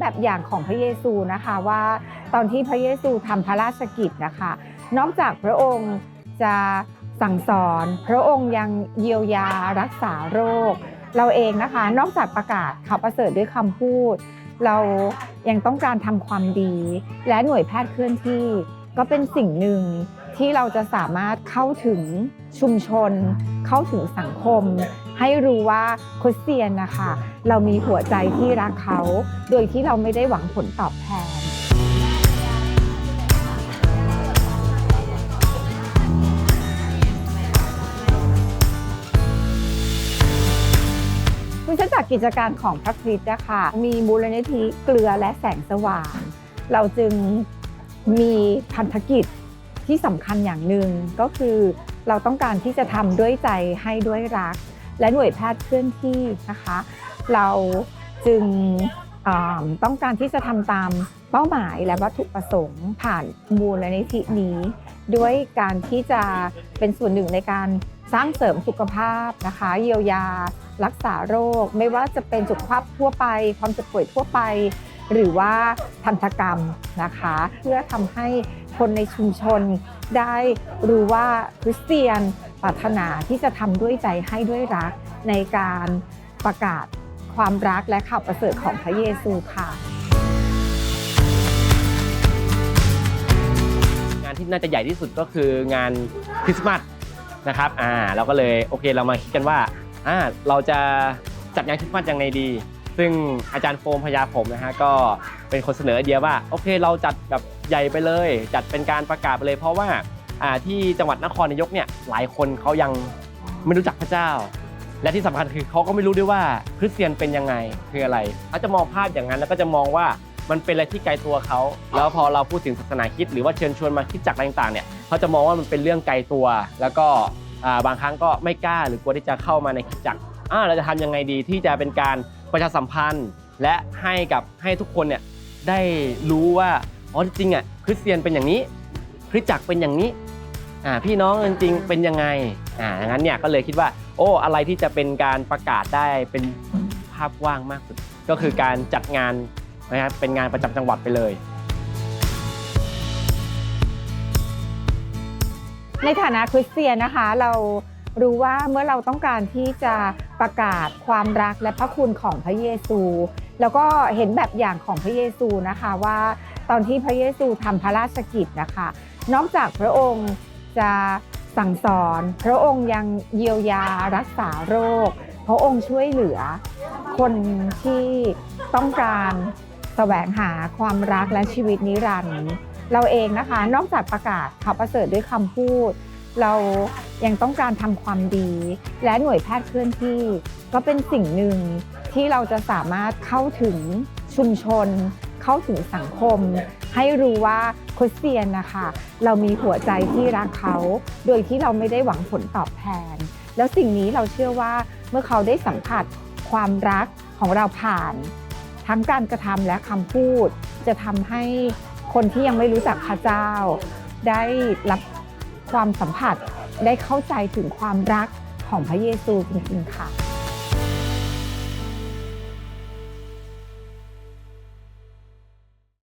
แบบอย่างของพระเยซูนะคะว่าตอนที่พระเยซูทำพระราชกิจนะคะ นอกจากพระองค์จะสั่งสอน พระองค์ยังเยียวยารักษาโรค เราเองนะคะ นอกจากประกาศข่าวประเสริฐด้วยคำพูด เรายังต้องการทำความดี และหน่วยแพทย์เคลื่อนที่ก็เป็นสิ่งหนึ่งที่เราจะสามารถเข้าถึงชุมชน เข้าถึงสังคม ให้รู้ว่าคริสเตียนนะคะ เรามีหัวใจที่รักเขา โดยที่เราไม่ได้หวังผลตอบแทนคุณจักรกิจการของพระคริสต์นะคะมีมูลนิธิเกลือและแสงสว่าง เราจึงมีพันธกิจที่สำคัญอย่างหนึ่งก็คือเราต้องการที่จะทำด้วยใจให้ด้วยรัก และหน่วยแพทย์เคลื่อนที่นะคะ เราจึงต้องการที่จะทำตามเป้าหมายและวัตถุประสงค์ผ่านมูลนิธินี้ ด้วยการที่จะเป็นส่วนหนึ่งในการสร้างเสริมสุขภาพนะคะ เยียวยา รักษาโรค ไม่ว่าจะเป็นสุขภาพทั่วไป ความเจ็บป่วยทั่วไป หรือว่าทันตกรรมนะคะ เพื่อทำให้คนในชุมชนได้รู้ว่าคริสเตียนปรารถนาที่จะทำด้วยใจให้ด้วยรักในการประกาศความรักและข่าวประเสริฐของพระเยซูค่ะ งานที่น่าจะใหญ่ที่สุดก็คืองานคริสต์มาสนะครับอ่าเราก็เลยโอเคเรามาคิดกันว่าอ่าเราจะจัดงานคริสต์มาสยังไงดี ซึ่งอาจารย์โฟมพยาผมนะฮะก็เป็นคนเสนอไอเดียว่าโอเคเราจัดแบบใหญ่ไปเลย จัดเป็นการประกาศไปเลย เพราะว่าอ่าที่จังหวัดนครนายกเนี่ยหลายคนเขายังไม่รู้จักพระเจ้า และที่สำคัญคือเขาก็ไม่รู้ด้วยว่าคริสเตียนเป็นยังไงคืออะไรเขาจะมองภาพอย่างนั้นแล้วก็จะมองว่ามันเป็นอะไรที่ไกลตัวเขาแล้วพอเราพูดถึงศาสนาคริดหรือว่าเชิญชวนมาคิดจักรอะไรต่างๆเนี่ยเขาจะมองว่ามันเป็นเรื่องไกลตัว แล้วก็อ่าบางครั้งก็ไม่กล้าหรือกลัวที่จะเข้ามาในคิดจักรอ่าเราจะทำยังไงดีที่จะเป็นการ ประชาสัมพันธ์ และให้กับให้ทุกคนเนี่ยได้รู้ว่าอ๋อจริงอะคริสเตียนเป็นอย่างนี้คริสตจักรเป็นอย่างนี้อ่าพี่น้องจริงๆเป็นยังไงอ่าอย่างนั้นเนี่ยก็เลยคิดว่า โอ้อะไรที่จะเป็นการประกาศได้เป็นภาพกว้างมากสุดก็คือการจัดงานนะครับเป็นงานประจำจังหวัดไปเลย ในฐานะคริสเตียนนะคะ เรารู้ว่าเมื่อเราต้องการที่จะ ประกาศความรักและพระคุณของพระเยซู แล้วก็เห็นแบบอย่างของพระเยซูนะคะว่าตอนที่พระเยซูทำพระราชกิจนะคะ นอกจากพระองค์จะสั่งสอน พระองค์ยังเยียวยารักษาโรค พระองค์ช่วยเหลือ คนที่ต้องการแสวงหาความรักและชีวิตนิรันดร์เราเองนะคะ นอกจากประกาศข่าวประเสริฐด้วยคำพูด เรายังต้องการทำความดี และหน่วยแพทย์เคลื่อนที่ ก็เป็นสิ่งหนึ่งที่เราจะสามารถเข้าถึงชุมชน เข้าถึงสังคม ให้รู้ว่าคริสเตียนนะคะ เรามีหัวใจที่รักเขา โดยที่เราไม่ได้หวังผลตอบแทน แล้วสิ่งนี้เราเชื่อว่าเมื่อเขาได้สัมผัสความรักของเราผ่าน ทั้งการกระทำและคำพูด จะทำให้คนที่ยังไม่รู้จักพระเจ้า ได้รับ ความสัมผัสได้เข้าใจถึงความรักของพระเยซูจริงๆค่ะ